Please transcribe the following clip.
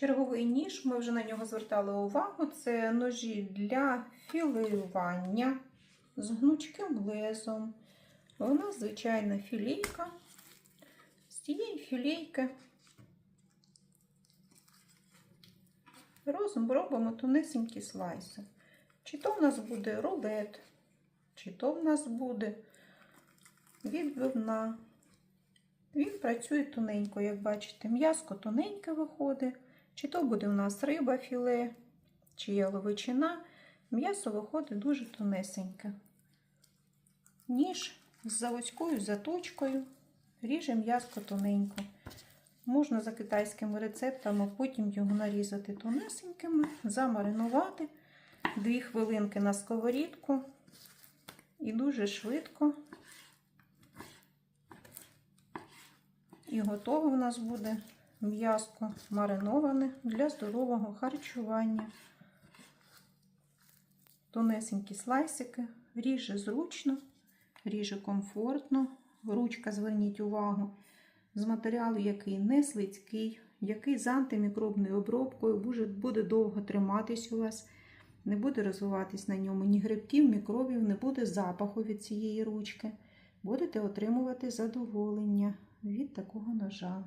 Черговий ніж, ми вже на нього звертали увагу. Це ножі для філеювання з гнучким лезом. Нас звичайна філейка. З цієї філейки розум робимо тонесенькі слайси. Чи то в нас буде рулет, чи то в нас буде відбивна. Він працює тоненько, як бачите, м'яско тоненьке виходить. Чи то буде у нас риба філе, чи яловичина. М'ясо виходить дуже тонесеньке. Ніж з заводською заточкою ріже м'яско тоненько. Можна за китайськими рецептами потім його нарізати тонесенькими, замаринувати. Дві хвилинки на сковорідку. І дуже швидко. І готове у нас буде м'яско мариноване для здорового харчування. Тонесенькі слайсики, ріже зручно, ріже комфортно. Ручка, зверніть увагу, з матеріалу, який не слизький, який з антимікробною обробкою буде, буде довго триматись у вас, не буде розвиватись на ньому ні грибків, мікробів, не буде запаху від цієї ручки. Будете отримувати задоволення від такого ножа.